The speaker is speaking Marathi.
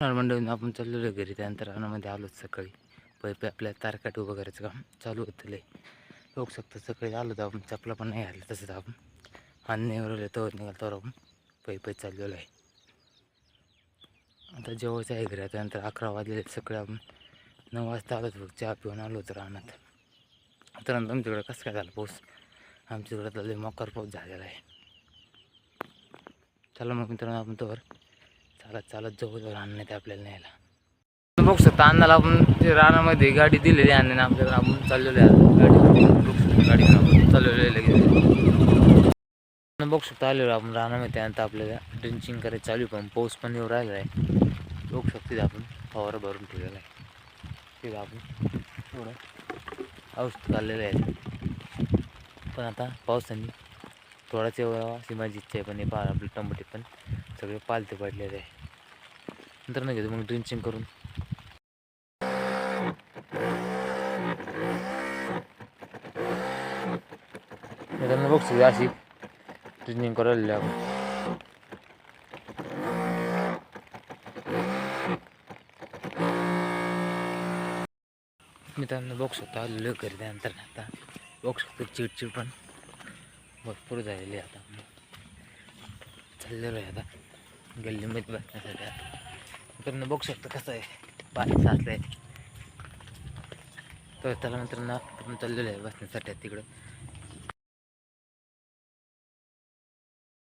मंडळीनं आपण चाललेलो घरी. त्यानंतर रानामध्ये आलोच सकाळी. पहिले आपल्या तारकाट उभं करायचं काम चालू होतं लय लोक शकतं सकाळी आलो तर आपण. चपला पण नाही आलं तसंच आपण. अन्यावर तो निघाल तर आपण पै पै चाललेलो आहे. आता जेवायचं आहे घरी. त्यानंतर अकरा वाजले सकाळी आपण. नऊ वाजता आलोच बघ. चहा पिऊन आलो होतो रानात. तर तुमच्याकडे कसं काय झालं पाऊस? आमच्याकडे लय मोकार पाऊस झालेला आहे. चला मग मित्रांनो आपण तोवर चालत चालत जाऊ जवळ आणण्यात नाही ते आपल्याला न्यायला. बघू शकता अन्नाला आपण ते रानामध्ये गाडी दिलेली आहे आपल्याला आपण चाललेलो आहे. गाडी गाडी आपण चाललेलो आहे लगेच. आणि बघू शकता आलेलो आपण रानामध्ये. त्यानंतर आपल्याला ड्रिंचिंग करायचं चालू पण पाऊस पण येऊ राहिला आहे. बघू शकते आपण फवारा भरून ठेवलेला आहे. ते आपण थोडं औषध काढलेलं आहे. पण आता पावसाने थोडाच एवढा अशी इच्छा आहे पण हे पहा आपले टमाटे पण सगळे पालते पडलेले आहे. नंतर नाही घेतो मग ड्रिंचिंग करून? त्यांना बघतो अशी ड्रिंचिंग करायला आपण. मित्रांनो बघू शकतो आलेलो घरी त्यानंतर आता. बघू शकतो चिडचिड पण. भरपूर झालेली आहे आता. चाललेलो आहे आता. गल्लीमध्ये बसण्यासाठी आता. मित्रांनो बघू शकतो कसं आहे. पाणी साचलं आहे तर त्याला मित्रांनो आपण चाललेलो आहे बसण्यासाठी तिकडं.